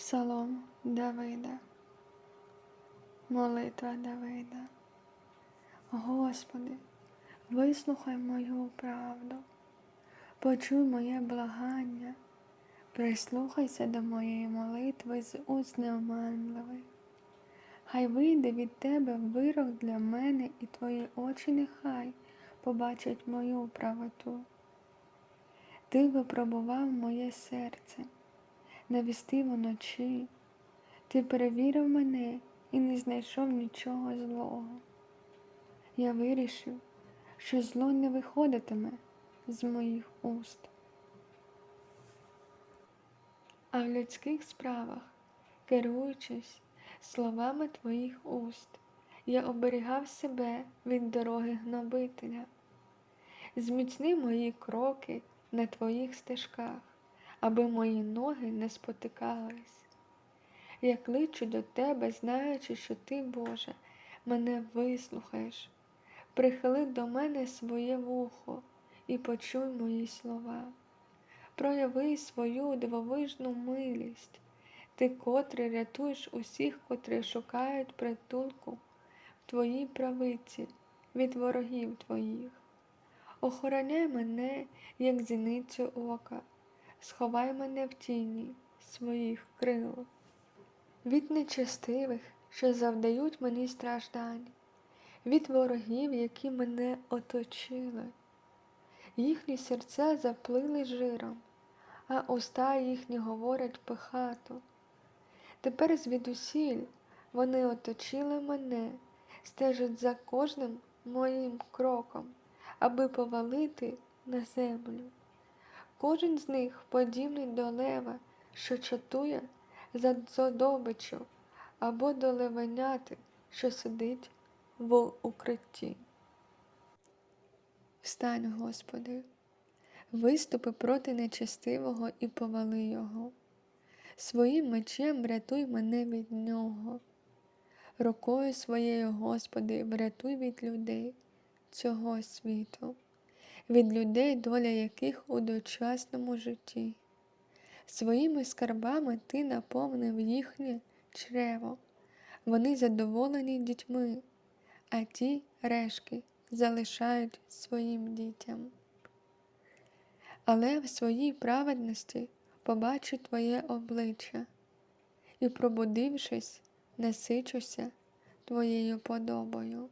Псалом Давида. Молитва Давида. Господи, вислухай мою правду, почуй моє благання, прислухайся до моєї молитви з уст неоманливих. Хай вийде від тебе вирок для мене, і твої очі нехай побачать мою правоту. Ти випробував моє серце навістив уночі. Ти перевірив мене і не знайшов нічого злого. Я вирішив, що зло не виходитиме з моїх уст. А в людських справах, керуючись словами твоїх уст, я оберігав себе від дороги гнобителя. Зміцни мої кроки на твоїх стежках аби мої ноги не спотикались. Я кличу до тебе, знаючи, що ти, Боже, мене вислухаєш, прихили до мене своє вухо і почуй мої слова. Прояви свою дивовижну милість, ти, котрий рятуєш усіх, котрі шукають притулку в твоїй правиці від ворогів твоїх. Охороняй мене, як зіницю ока сховай мене в тіні своїх крил, від нечестивих, що завдають мені страждань, від ворогів, які мене оточили. Їхні серця заплили жиром, а уста їхні говорять пихато. Тепер звідусіль вони оточили мене, стежать за кожним моїм кроком, аби повалити на землю. Кожен з них подібний до лева, що чатує за здобичу, або до левеняти, що сидить в укритті. Встань, Господи, виступи проти нечестивого і повали його. Своїм мечем врятуй мене від нього. Рукою своєю, Господи, врятуй від людей цього світу від людей, доля яких у дочасному житті. Своїми скарбами ти наповнив їхнє чрево, вони задоволені дітьми, а ті решки залишають своїм дітям. Але в своїй праведності побачу Твоє обличчя і, пробудившись, насичуся Твоєю подобою.